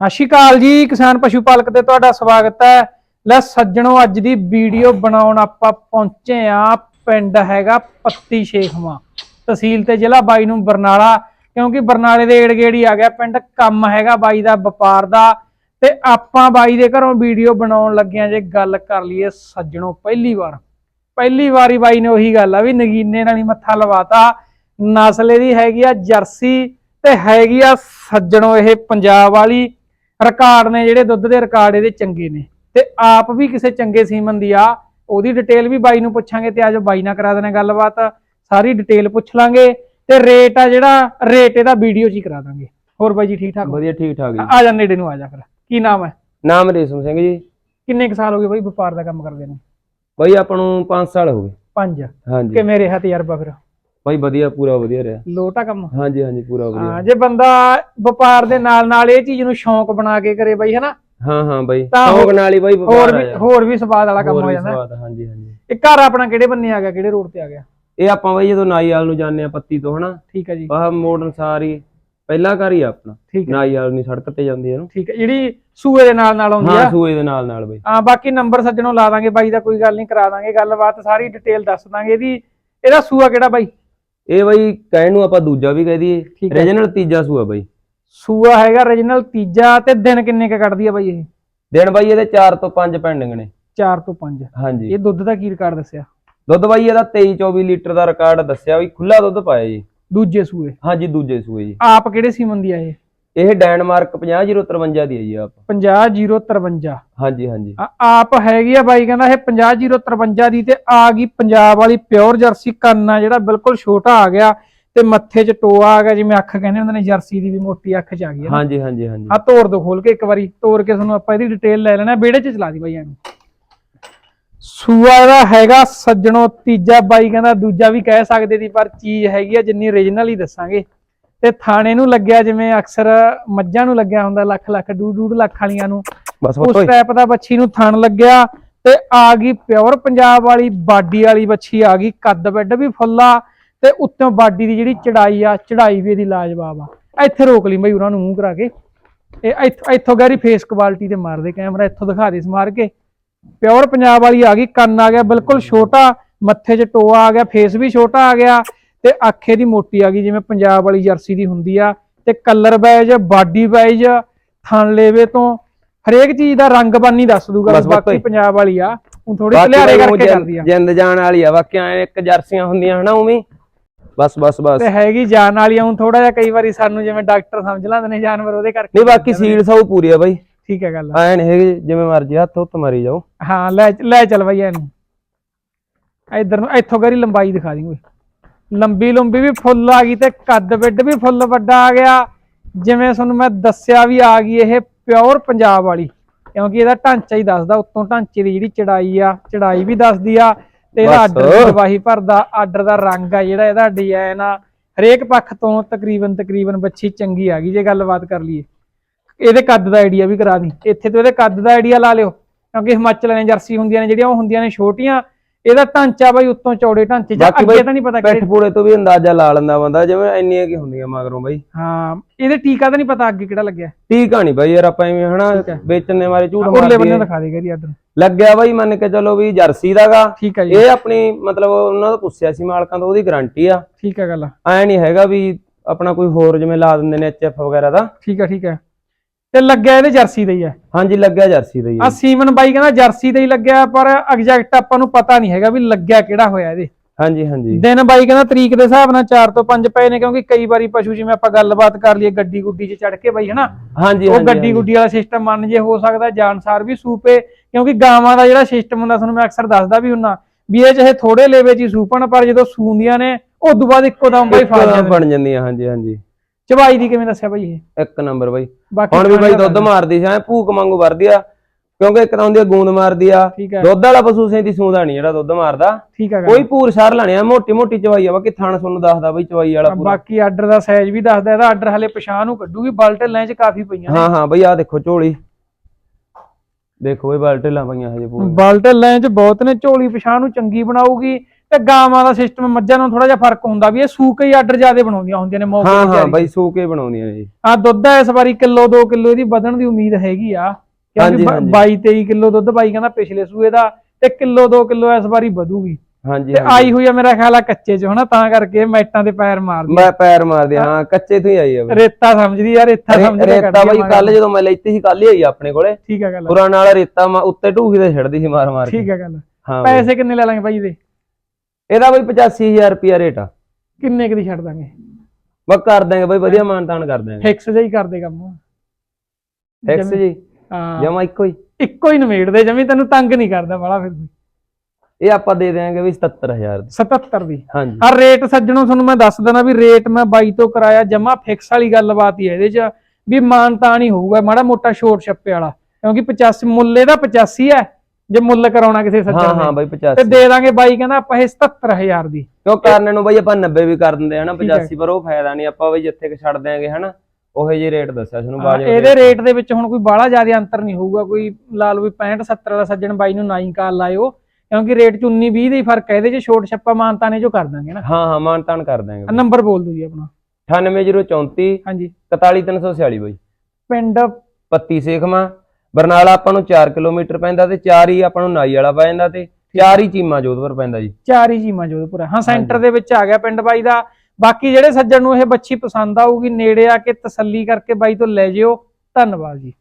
ਸਤਿ ਸ਼੍ਰੀ ਅਕਾਲ ਜੀ, ਕਿਸਾਨ ਪਸ਼ੂ ਪਾਲਕ ਤੇ ਤੁਹਾਡਾ ਸਵਾਗਤ ਹੈ। ਲੈ ਸੱਜਣੋ, ਅੱਜ ਦੀ ਵੀਡੀਓ ਬਣਾਉਣ ਆਪਾਂ ਪਹੁੰਚੇ ਆ ਪਿੰਡ ਹੈਗਾ ਪੱਤੀ ਸ਼ੇਖਵਾ, ਤਹਿਸੀਲ ਤੇ ਜ਼ਿਲ੍ਹਾ ਬਾਈ ਨੂੰ ਬਰਨਾਲਾ, ਕਿਉਂਕਿ ਬਰਨਾਲੇ ਦੇ ਏੜਗੇੜੀ ਆ ਗਿਆ ਪਿੰਡ, ਕੰਮ ਹੈਗਾ ਬਾਈ ਦਾ, ਵਪਾਰ ਦਾ, ਤੇ ਆਪਾਂ ਬਾਈ ਦੇ ਘਰੋਂ ਵੀਡੀਓ ਬਣਾਉਣ ਲੱਗਿਆਂ ਜੇ ਗੱਲ ਕਰ ਲਈਏ ਸੱਜਣੋ, ਪਹਿਲੀ ਵਾਰ। ਪਹਿਲੀ ਵਾਰੀ ਬਾਈ ਨੇ ਉਹੀ ਗੱਲ ਆ ਵੀ ਨਗੀਨੇ ਨਾਲ ਹੀ ਮੱਥਾ ਲਵਾਤਾ, ਨਸਲੇ ਦੀ ਹੈਗੀ ਆ ਜਰਸੀ ਤੇ ਹੈਗੀ ਆ ਸੱਜਣੋ ਇਹ ਪੰਜਾਬ ਵਾਲੀ ਰਿਕਾਰਡ ਨੇ ਜਿਹੜੇ ਦੁੱਧ ਦੇ ਰਿਕਾਰਡ ਇਹਦੇ ਚੰਗੇ ਨੇ। ਤੇ ਆਪ ਵੀ ਕਿਸੇ ਚੰਗੇ ਸੀਮਨ ਦੀ ਆ ਉਹਦੀ ਡਿਟੇਲ ਵੀ ਬਾਈ ਨੂੰ ਪੁੱਛਾਂਗੇ ਤੇ ਅੱਜ ਬਾਈ ਨਾਲ ਕਰਾ ਦੇਣਾ ਗੱਲਬਾਤ ਸਾਰੀ ਡਿਟੇਲ ਪੁੱਛ ਲਾਂਗੇ ਤੇ ਰੇਟ ਆ ਜਿਹੜਾ ਰੇਟ ਇਹਦਾ ਵੀਡੀਓ 'ਚ ਹੀ ਕਰਾ ਦਾਂਗੇ। ਹੋਰ ਬਾਈ ਜੀ ਠੀਕ ਠਾਕ? ਵਧੀਆ ਠੀਕ ਠਾਕ ਜੀ। ਆ ਜਾ ਨੇੜੇ ਨੂੰ ਆ ਜਾ ਫਿਰ। ਕੀ ਨਾਮ ਹੈ? ਨਾਮ ਰੇਸ਼ਮ ਸਿੰਘ ਜੀ। ਕਿੰਨੇ ਕੁ ਸਾਲ ਹੋ ਗਏ ਬਾਈ ਵਪਾਰ ਦਾ ਕੰਮ ਕਰਦੇ ਨੂੰ? ਬਾਈ ਆਪਾਂ ਨੂੰ 5 ਸਾਲ ਹੋ ਗਏ। ਪੰਜ। ਹਾਂਜੀ। ਕਿਵੇਂ ਰਿਹਾ ਤਜਰਬਾ ਫਿਰ? ਬਾਈ ਵਧੀਆ ਪੂਰਾ ਵਧੀਆ ਰਿਹਾ। ਲੋਟਾ ਕੰਮ? ਹਾਂਜੀ ਹਾਂਜੀ ਪੂਰਾ ਹਾਂ ਵਧੀਆ। ਜੇ ਬੰਦਾ ਵਪਾਰ ਦੇ ਨਾਲ ਨਾਲ ਇਹ ਚੀਜ਼ ਨੂੰ ਸ਼ੌਂਕ ਬਣਾ ਕੇ ਕਰੇ ਬਾਈ ਹਨਾ? ਹਾਂ ਹਾਂ ਬਾਈ ਸ਼ੌਕ ਨਾਲ ਹੀ ਬਾਈ ਹੋਰ ਵਪਾਰ ਵੀ। ਹੋਰ ਵੀ ਸਵਾਦ ਵਾਲਾ ਕੰਮ ਹੋ ਜਾਂਦਾ। ਸਵਾਦ, ਹਾਂਜੀ ਹਾਂਜੀ। ਇਹ ਘਰ ਆਪਣਾ ਕਿਹੜੇ ਬੰਨੇ ਆ ਗਿਆ ਕਿਹੜੇ ਰੋਡ ਤੇ ਆ ਗਿਆ? ਇਹ ਆਪਾਂ ਬਾਈ ਜਦੋਂ ਨਾਈਵਾਲ ਨੂੰ ਜਾਂਦੇ ਆ ਪੱਤੀ ਤੋਂ ਹਨਾ? ਠੀਕ ਹੈ ਜੀ। ਆਹ ਮੋੜਨ ਸਾਰੀ ਪਹਿਲਾ ਘਰ ਹੀ ਆਪਣਾ। ਠੀਕ ਹੈ ਨਾਈਵਾਲ ਨਹੀਂ ਸੜਕ ਤੇ ਜਾਂਦੀ ਇਹਨੂੰ। ਠੀਕ ਹੈ ਜਿਹੜੀ ਸੂਏ ਦੇ ਨਾਲ ਨਾਲ ਆਉਂਦੀ ਹਾਂ ਆ ਸੂਏ ਦੇ ਨਾਲ ਨਾਲ ਬਾਈ। ਹਾਂ ਬਾਕੀ ਨੰਬਰ ਸੱਜਣੋਂ ਲਾ ਦਾਂਗੇ ਬਾਈ ਦਾ ਕੋਈ ਗੱਲ ਨਹੀਂ ਕਰਾ ਦਾਂਗੇ ਗੱਲਬਾਤ ਸਾਰੀ ਡਿਟੇਲ ਦੱਸ ਦਾਂਗੇ। ਇਹਦੀ ਇਹਦਾ ਸੂਆ ਕਿਹੜਾ ਬਾਈ? ਇਹ ਬਾਈ ਕਹਿਣ ਨੂੰ ਆਪਾਂ ਦੂਜਾ ਵੀ ਕਹਿ ਦਈਏ। ਠੀਕ ਹੈ। ਰੀਜਨਲ ਤੀਜਾ ਸੂਆ ਬਾਈ। ਸੂਆ ਹੈਗਾ origignal ਤੀਜਾ ਤੇ ਦਿਨ ਕਿੰਨੇ ਕ ਕੱਢਦੀ ਆ ਬਾਈ ਇਹ? ਦਿਨ ਬਾਈ ਇਹਦੇ 4 ਤੋਂ 5 ਪੈਂਡਿੰਗ ਨੇ। 4 ਤੋਂ 5 ਹਾਂਜੀ। ਇਹ ਦੁੱਧ ਦਾ ਕੀ ਰਿਕਾਰਡ ਦੱਸਿਆ? ਦੁੱਧ ਬਾਈ ਇਹਦਾ 23 24 ਲੀਟਰ ਦਾ ਰਿਕਾਰਡ ਦੱਸਿਆ ਵੀ ਖੁੱਲਾ ਦੁੱਧ ਪਾਇਆ ਜੀ। ਦੂਜੇ ਸੂਏ। ਹਾਂਜੀ ਦੂਜੇ ਸੂਏ ਜੀ। ਆਪ ਕਿਹੜੇ ਸੀਮਨ ਦੀ ਆ ਇਹ? ਇਹ ਡੈਨਮਾਰਕ 50053 ਦੀ ਹੈ ਜੀ ਆਪ। 50053 ਹਾਂਜੀ ਹਾਂਜੀ। ਆਪ ਹੈਗੀ ਆ ਬਾਈ ਕਹਿੰਦਾ ਇਹ 50053 ਦੀ ਤੇ ਆ ਗਈ ਪੰਜਾਬ ਵਾਲੀ ਪਿਓਰ ਜਰਸੀ ਕੰਨਾ ਜਿਹੜਾ ਬਿਲਕੁਲ ਛੋਟਾ ਆ ਗਿਆ ਤੇ ਮੱਥੇ 'ਚ ਟੋਆ ਆ ਗਿਆ ਜਿਵੇਂ ਅੱਖ ਕਹਿੰਦੇ ਹੁੰਦੇ ਨੇ ਜਰਸੀ ਦੀ ਵੀ ਮੋਟੀ ਅੱਖ 'ਚ ਆ ਗਈ ਹੈ। ਹਾਂਜੀ ਹਾਂਜੀ ਹਾਂਜੀ। ਆ ਤੋੜ ਦੋ ਖੋਲ ਕੇ ਇੱਕ ਵਾਰੀ ਤੋੜ ਕੇ ਤੁਹਾਨੂੰ ਆਪਾਂ ਇਹਦੀ ਡਿਟੇਲ ਲੈ ਲੈਣਾ ਵਿਹੜੇ 'ਚ ਚਲਾ ਦੀ ਬਾਈ ਇਹਨੂੰ। ਸੂਆ ਦਾ ਹੈਗਾ ਸੱਜਣੋ ਤੀਜਾ ਬਾਈ ਕਹਿੰਦਾ ਦੂਜਾ ਵੀ ਕਹਿ ਸਕਦੇ ਦੀ ਪਰ ਚੀਜ਼ ਹੈਗੀ ਆ ਜਿੰਨੀ origignal ਹੀ ਦੱਸਾਂਗੇ। ਤੇ ਥਾਣੇ ਨੂੰ ਲੱਗਿਆ ਜਿਵੇਂ ਅਕਸਰ ਮੱਝਾਂ ਨੂੰ ਲੱਗਿਆ ਹੁੰਦਾ ਲੱਖ ਲੱਖ ਡੂ ਡੂਢ ਲੱਖ ਵਾਲੀਆਂ ਨੂੰ। ਬਸ ਉਸ ਟਾਈਪ ਦਾ ਬੱਚੀ ਨੂੰ ਥਣ ਲੱਗਿਆ ਤੇ ਆ ਗਈ ਪਿਓਰ ਪੰਜਾਬ ਵਾਲੀ ਬਾਡੀ ਵਾਲੀ ਬੱਚੀ ਆ ਗਈ ਕੱਦ ਬੈੱਡ ਵੀ ਫੁੱਲਾ ਤੇ ਉੱਤੋਂ ਬਾਡੀ ਦੀ ਜਿਹੜੀ ਚੜਾਈ ਆ ਚੜਾਈ ਵੀ ਇਹਦੀ ਲਾਜਵਾਬ ਆ। ਇੱਥੇ ਰੋਕ ਲਈ ਬਈ ਉਹਨਾਂ ਨੂੰ ਮੂੰਹ ਕਰਾ ਕੇ। ਇਹ ਇੱਥੋਂ ਇੱਥੋਂ ਗੈਰੀ ਫੇਸ ਕੁਆਲਿਟੀ ਤੇ ਮਾਰਦੇ ਕੈਮਰਾ ਇੱਥੋਂ ਦਿਖਾ ਦੇ ਸਮਾਰ ਕੇ। ਪਿਓਰ ਪੰਜਾਬ ਵਾਲੀ ਆ ਗਈ ਕੰਨ ਆ ਗਿਆ ਬਿਲਕੁਲ ਛੋਟਾ ਮੱਥੇ 'ਚ ਟੋਆ ਆ ਗਿਆ ਫੇਸ ਵੀ ਛੋਟਾ ਆ ਗਿਆ। ਤੇ ਅੱਖੇ ਦੀ ਮੋਟੀ ਆ ਗਈ ਜਿਵੇਂ ਪੰਜਾਬ ਵਾਲੀ ਜਰਸੀ ਦੀ ਹੁੰਦੀ ਆ ਤੇ ਕਲਰ ਵਾਈਜ਼ ਬਾਡੀ ਵਾਈਜ਼ ਥਣ ਲੇਵੇ ਤੋਂ ਹਰੇਕ ਚੀਜ਼ ਦਾ ਰੰਗ ਬਾਨੀ ਦੱਸ ਦੂਗਾ ਬਾਕੀ। ਪੰਜਾਬ ਵਾਲੀ ਆ ਉਹ ਥੋੜੀ ਉਹ ਕਰਕੇ ਕਰਦੀ ਆ। ਜਿੰਦ ਜਾਣ ਵਾਲੀ ਆ ਬਾਕੀ ਇੱਕ ਜਰਸੀਆਂ ਹੁੰਦੀਆਂ ਹਨਾ ਉਵੇਂ। ਬਸ ਬਸ ਬਸ। ਤੇ ਹੈਗੀ ਜਾਨ ਵਾਲੀ ਆ ਥੋੜਾ ਜਿਹਾ ਕਈ ਵਾਰੀ ਸਾਨੂੰ ਜਿਵੇਂ ਡਾਕਟਰ ਸਮਝ ਲੈਂਦੇ ਨੇ ਜਾਨਵਰ ਉਹਦੇ ਕਰਕੇ ਨਹੀਂ ਬਾਕੀ ਸੀਲ ਸਭ ਪੂਰੀ ਆ ਬਾਈ। ਠੀਕ ਹੈ ਗੱਲ ਐ ਨਹੀਂ ਹੈਗੇ ਜਿਵੇਂ ਮਰਜ਼ੀ ਹੱਥ ਉੱਤ ਮਾਰੀ ਜਾਓ। ਹਾਂ ਲੈ ਲੈ ਚੱਲ ਬਈ ਇਹਨੂੰ ਇਧਰ ਨੂੰ ਇੱਥੋਂ ਕਰੀ ਲੰਬਾਈ ਦਿਖਾ ਦੀ ਓਏ। ਲੰਬੀ ਲੰਬੀ ਵੀ ਫੁੱਲ ਆ ਗਈ ਤੇ ਕੱਦ ਬਿੱਡ ਵੀ ਫੁੱਲ ਵੱਡਾ ਆ ਗਿਆ। ਜਿਵੇਂ ਤੁਹਾਨੂੰ ਮੈਂ ਦੱਸਿਆ ਵੀ ਆ ਗਈ ਇਹ ਪਿਓਰ ਪੰਜਾਬ ਵਾਲੀ ਕਿਉਂਕਿ ਇਹਦਾ ਢਾਂਚਾ ਹੀ ਦੱਸਦਾ ਉੱਤੋਂ ਢਾਂਚੇ ਦੀ ਜਿਹੜੀ ਚੜਾਈ ਆ ਚੜਾਈ ਵੀ ਦੱਸਦੀ ਆ ਤੇ ਇਹਦਾ। ਆਰਡਰ ਦੀ ਗਵਾਹੀ ਭਰਦਾ ਆਰਡਰ ਦਾ ਰੰਗ ਆ ਜਿਹੜਾ ਇਹਦਾ ਡਿਜ਼ਾਈਨ ਆ। ਹਰੇਕ ਪੱਖ ਤੋਂ ਤਕਰੀਬਨ ਤਕਰੀਬਨ ਬੱਚੀ ਚੰਗੀ ਆ ਗਈ ਜੇ ਗੱਲਬਾਤ ਕਰ ਲਈਏ। ਇਹਦੇ ਕੱਦ ਦਾ ਆਈਡੀਆ ਵੀ ਕਰਾ ਦੀ। ਇੱਥੇ ਤੋਂ ਇਹਦੇ ਕੱਦ ਦਾ ਆਈਡੀਆ ਲਾ ਲਿਓ ਕਿਉਂਕਿ ਹਿਮਾਚਲ ਨੇ ਜਰਸੀ ਹੁੰਦੀਆਂ ਨੇ ਜਿਹੜੀਆਂ ਉਹ ਹੁੰਦੀਆਂ ਨੇ ਛੋਟੀਆਂ। ਇਹਦਾ ਢਾਂਚਾ ਬਾਈ ਉੱਤੋਂ ਚੌੜੇ ਢਾਂਚੇ ਜਾਂ ਅੱਗੇ ਤਾਂ ਨਹੀਂ ਪਤਾ ਕਿਹੜੇ ਪੂੜੇ ਤੋਂ ਵੀ ਅੰਦਾਜ਼ਾ ਲਾ ਲੈਂਦਾ ਬੰਦਾ ਜਿਵੇਂ ਇੰਨੀਆਂ ਕੀ ਹੁੰਦੀਆਂ ਮਗਰੋਂ ਬਾਈ। ਹਾਂ ਇਹਦੇ ਟੀਕਾ ਤਾਂ ਨਹੀਂ ਪਤਾ ਅੱਗੇ ਕਿਹੜਾ ਲੱਗਿਆ। ਆ ਨਹੀਂ ਬਾਈ ਯਾਰ ਆਪਾਂ ਐਵੇਂ ਹਨਾ। ਵੇਚਣ ਦੇ ਮਾਰੇ ਝੂਠ ਮਾਰਦੇ ਬੰਨੇ ਦਿਖਾ ਦੇ ਗਰੀ ਆਰਡਰ ਲੱਗਿਆ ਬਾਈ ਮੰਨ ਕੇ ਚਲੋ ਵੀ ਜਰਸੀ ਦਾਗਾ। ਠੀਕ ਹੈ ਜੀ। ਇਹ ਆਪਣੀ ਮਤਲਬ ਉਹਨਾਂ ਤੋਂ ਪੁੱਛਿਆ ਸੀ ਮਾਲਕਾਂ ਤੋਂ ਉਹਦੀ ਗਾਰੰਟੀ ਆ। ਠੀਕ ਹੈ ਗੱਲ। ਐ ਨਹੀਂ ਹੈਗਾ ਵੀ ਆਪਣਾ ਕੋਈ ਹੋਰ ਜਿਵੇਂ ਲਾ ਦਿੰਦੇ ਨੇ ਐਚਐਫ ਵਗੈਰਾ ਦਾ। ਠੀਕ ਹੈ ਠੀਕ ਹੈ। ਤੇ ਲੱਗਿਆ ਇਹਦੇ ਜਰਸੀ ਦਾ ਹੀ ਹੈ ਹਾਂਜੀ ਲੱਗਿਆ ਜਰਸੀ ਦਾ ਹੀ ਆ। ਹੈ। ਸੀਮਨ ਬਾਈ ਕਹਿੰਦਾ ਜਰਸੀ ਦਾ ਹੀ ਲੱਗਿਆ ਪਰ ਐਗਜ਼ੈਕਟ ਆਪਾਂ ਨੂੰ ਪਤਾ ਨਹੀਂ ਹੈਗਾ ਵੀ ਲੱਗਿਆ ਕਿਹੜਾ ਹੋਇਆ ਇਹਦੇ। ਹਾਂਜੀ ਹਾਂਜੀ। ਦਿਨ ਬਾਈ ਕਹਿੰਦਾ ਤਰੀਕ ਦੇ ਹਿਸਾਬ ਨਾਲ 4 ਤੋਂ 5 ਪਏ ਨੇ ਕਿਉਂਕਿ ਕਈ ਵਾਰੀ ਪਸ਼ੂ ਜਿਵੇਂ ਆਪਾਂ ਗੱਲਬਾਤ ਕਰ ਲਈਏ ਗੱਡੀ ਗੁੱਡੀ 'ਚ ਚੜ ਕੇ ਬਾਈ ਹਨਾ? ਹਾਂਜੀ ਉਹ ਹਾਂਜੀ, ਗੱਡੀ। ਗੁੱਡੀ ਵਾਲਾ ਸਿਸਟਮ ਮੰਨ ਜੇ ਹੋ ਸਕਦਾ ਜਾਨਸਾਰ ਵੀ ਸੂਪੇ ਕਿਉਂਕਿ ਗਾਵਾਂ ਦਾ ਜਿਹੜਾ ਸਿਸਟਮ ਹੁੰਦਾ ਤੁਹਾਨੂੰ ਮੈਂ ਅਕਸਰ ਦੱਸਦਾ ਵੀ ਹੁੰਨਾ ਵੀ ਇਹ ਚਾਹੇ ਥੋੜੇ ਲੇਵੇ 'ਚ ਹੀ ਸੂਪਣ ਪਰ ਜਦੋਂ ਸੂੰਦੀਆਂ ਨੇ ਉਦੋਂ ਬਾਅਦ ਇੱਕੋ ਦਮ ਬਾਈ ਫੜ ਬਣ ਜਾਂਦੀਆਂ ਹਾਂਜੀ ਹਾਂਜੀ। ਚਵਾਈ ਦੀ ਕਿਵੇਂ ਦੱਸਿਆ ਬਾਈ ਇਹ? ਇੱਕ ਨੰਬਰ ਬਾਈ। ਬਾਕੀ ਹੁਣ ਵੀ ਬਾਈ ਦੁੱਧ ਮਾਰਦੀ ਸੀ ਐ ਭੂਕ ਵਾਂਗੂ ਵਰਦੀ ਆ ਕਿਉਂਕਿ ਇੱਕ ਤਾਂ ਹੁੰਦੀ ਆ ਗੂੰਦ ਮਾਰਦੀ ਆ। ਠੀਕ ਹੈ ਦੁੱਧ ਵਾਲਾ ਪਸ਼ੂ ਸੇਂਦੀ ਸੂੰਦਾ ਨਹੀਂ ਜਿਹੜਾ ਦੁੱਧ ਮਾਰਦਾ। ਠੀਕ ਹੈ ਕੋਈ ਪੂਰ ਸਾਰ ਲਾਣਿਆ ਮੋਟੀ ਮੋਟੀ ਚਵਾਈ ਆ ਬਾਕੀ ਥਣ ਤੁਹਾਨੂੰ ਦੱਸਦਾ ਬਈ ਚਵਾਈ ਵਾਲਾ ਪੂਰਾ। ਬਾਕੀ ਆਰਡਰ ਦਾ ਸਾਈਜ਼ ਵੀ ਦੱਸਦਾ ਇਹਦਾ ਆਰਡਰ ਹਲੇ ਪਛਾਣ ਨੂੰ ਕੱਢੂਗੀ ਬਲਟਲਾਂ 'ਚ ਕਾਫੀ ਪਈਆਂ ਨੇ। ਹਾਂ ਹਾਂ ਬਈ ਆ ਦੇਖੋ ਝੋਲੀ। ਦੇਖੋ ਇਹ ਬਾਲਟੇ ਲਾ ਪਈਆਂ ਹਜੇ ਪੂਰੀ ਬਲਟਲਾਂ 'ਚ ਬਹੁਤ ਨੇ ਝੋਲੀ ਪਛਾਣ ਨੂੰ ਚੰਗੀ ਬਣਾਊਗੀ। ਤੇ ਗਾਵਾਂ ਦਾ ਸਿਸਟਮ ਮੱਝਾਂ ਨੂੰ ਥੋੜਾ ਜਿਹਾ ਫ਼ਰਕ ਹੁੰਦਾ ਵੀ ਇਹ ਸੂਕ ਹੀ ਆਰਡਰ ਜ਼ਿਆਦਾ ਬਣਾਉਂਦੀਆਂ ਹੁੰਦੀਆਂ ਨੇ ਮੌਕੇ ਹਾਂ ਤੇ ਹਾਂ। ਬਾਈ ਸੂ ਕੇ ਬਣਾਉਂਦੀਆਂ ਨੇ ਜੀ ਆ ਦੁੱਧ ਇਸ ਵਾਰੀ ਕਿਲੋ 2 ਕਿਲੋ ਇਹਦੀ ਵਧਣ ਦੀ ਉਮੀਦ ਹੈਗੀ ਆ ਕਿਉਂਕਿ ਹਾਂਜੀ। 22 23 ਕਿਲੋ ਦੁੱਧ ਬਾਈ ਕਹਿੰਦਾ ਪਿਛਲੇ ਸੂਏ ਦਾ ਤੇ ਕਿਲੋ 2 ਕਿਲੋ ਇਸ ਵਾਰੀ ਵਧੂਗੀ ਹਾਂਜੀ ਤੇ। ਆਈ ਹੋਈ ਆ ਮੇਰਾ ਖਿਆਲ ਆ ਕੱਚੇ ਚ ਹਨਾ ਤਾਂ ਕਰਕੇ ਮੈਟਾਂ ਦੇ ਪੈਰ ਮਾਰਦੀ। ਮੈਂ ਪੈਰ ਮਾਰਦੇ ਹਾਂ ਕੱਚੇ ਤੋਂ ਹੀ ਆਈ ਆ। ਰੇਤਾ ਸਮਝਦੀ ਆ ਰੇਤਾ ਸਮਝ ਰੇ- ਕੇ ਰੇਤਾ ਬਾਈ। ਕੱਲ ਜਦੋਂ ਮੈਂ ਲੈਤੀ ਸੀ ਕੱਲ ਹੀ ਆਈ ਆਪਣੇ ਕੋਲੇ ਠੀਕ ਆ ਗੱਲ ਪੁਰਾਣਾ ਵਾਲਾ ਰੇਤਾ ਮੈਂ ਉੱਤੇ ਢੂਹੀ ਤੇ ਛੱਡਦੀ ਸੀ ਮਾਰ ਮਾਰ ਠੀਕ ਆ ਗੱਲ। ਪੈਸੇ ਕਿੰਨੇ ਲੈ ਲਾਂਗੇ ਬਾਈ ਦੇ ਇਹਦਾ ਬਾਈ 85000 ਰੁਪਿਆ ਰੇਟ ਆ। ਕਿੰਨੇ ਕੁ ਦੀ ਛੱਡ ਦਾਂਗੇ? ਬਸ ਕਰ ਦਾਂਗੇ ਬਾਈ ਵਧੀਆ ਮਾਨਤਾਨ ਕਰ ਦਾਂਗੇ ਫਿਕਸ ਜਿਹਾ ਹੀ ਕਰਦੇ ਕੰਮ। ਫਿਕਸ ਜੀ। ਹਾਂ। ਜਮਾ ਇੱਕੋ ਹੀ। ਇੱਕੋ ਹੀ ਨਵੇੜ ਦੇ ਜਮੀ ਤੈਨੂੰ ਤੰਗ ਨਹੀਂ ਕਰਦਾ ਵਾਲਾ ਫਿਰ ਵੀ। ਇਹ ਆਪਾਂ ਦੇ ਦੇਾਂਗੇ ਵੀ 77000 ਦੀ। 77 ਦੀ। ਹਾਂਜੀ। ਆ ਰੇਟ ਸੱਜਣੋ ਤੁਹਾਨੂੰ ਮੈਂ ਦੱਸ ਦੇਣਾ ਵੀ ਰੇਟ ਮੈਂ ਬਾਈ ਤੋਂ ਕਰਾਇਆ ਜਮਾ ਫਿਕਸ ਵਾਲੀ ਗੱਲਬਾਤ ਹੀ ਹੈ ਇਹਦੇ 'ਚ। ਵੀ ਮਾਨਤਾ ਨਹੀਂ ਹੋਊਗਾ ਮਾੜਾ ਮੋਟਾ ਛੋਟ ਛੱਪੇ ਵਾਲਾ। ਕਿਉਂਕਿ 85 ਮੁੱਲ ਇਹਦਾ 85 ਹੈ। ਜੇ ਮੁੱਲ ਕਰਾਉਣਾ ਕਿਸੇ ਹਾਂ ਸੱਜਣ ਹਾਂ ਨੇ ਬਾਈ ਤੇ 85 ਦੇ ਦਾਂਗੇ ਬਾਈ ਕਹਿੰਦਾ ਆਪਾਂ ਇਹ 77000 ਦੀ। ਕਿਉਂ ਕਰਨੇ ਨੂੰ ਬਾਈ ਆਪਾਂ 90 ਵੀ ਕਰ ਦਿੰਦੇ ਹਨਾ ਠੀਕ ਹੈ। 85 ਪਰ ਉਹ ਫਾਇਦਾ ਨਹੀਂ ਆਪਾਂ ਬਈ ਜਿੱਥੇ ਕਿ ਛੱਡ ਦਿਆਂਗੇ ਹਨਾ ਉਹੋ ਜਿਹੇ ਰੇਟ ਦੱਸਿਆ ਤੁਹਾਨੂੰ ਹਾਂ, ਬਾਜੋ ਇਹਦੇ ਰੇਟ ਦੇ ਵਿੱਚ ਹੁਣ ਕੋਈ ਬਾਹਲਾ ਜ਼ਿਆਦਾ ਅੰਤਰ ਨਹੀਂ ਹੋਊਗਾ ਕੋਈ ਲਾ ਲਓ ਵੀ 65 70 ਵਾਲਾ ਸੱਜਣ ਬਾਈ ਨੂੰ ਨਾ ਹੀ ਕਾਲ ਲਾਇਓ ਕਿਉਂਕਿ ਰੇਟ 'ਚ 19 20 ਦਾ ਹੀ ਫ਼ਰਕ ਹੈ ਇਹਦੇ 'ਚ ਛੋਟ ਛੱਪਾ ਮਾਨਤਾ ਨੇ ਜੋ ਕਰ ਦਾਂਗੇ ਨਾ। ਹਾਂ ਹਾਂ ਮਾਨਤਾਨ ਕਰ ਆਹ ਨੰਬਰ ਬੋਲ ਦਿਓ ਜੀ ਆਪਣਾ। 98034 ਹਾਂਜੀ। 41346 ਬਾਈ। ਪਿੰਡ ਪੱਤੀ ਸੇਖਵਾਂ ਬਰਨਾਲਾ ਆਪਾਂ ਨੂੰ 4 ਕਿਲੋਮੀਟਰ ਪੈਂਦਾ ਤੇ 4 ਹੀ ਆਪਾਂ ਨੂੰ ਨਾਈ ਵਾਲਾ ਪੈ ਜਾਂਦਾ ਤੇ 4 ਹੀ ਚੀਮਾ ਜੋਧਪੁਰ ਪੈਂਦਾ ਜੀ। ਚਾਰੀ ਜੀਮਾ ਜੋਧਪੁਰ ਹਾਂ। ਸੈਂਟਰ ਦੇ ਵਿੱਚ ਆ ਗਿਆ ਪਿੰਡ ਬਾਈ ਦਾ। ਬਾਕੀ ਜਿਹੜੇ ਸੱਜਣ ਨੂੰ ਇਹ ਬੱਚੀ ਪਸੰਦ ਆਊਗੀ ਨੇੜੇ ਆ ਕੇ ਤਸੱਲੀ ਕਰਕੇ ਬਾਈ ਤੋਂ ਲੈ ਜਿਓ। ਧੰਨਵਾਦ ਜੀ।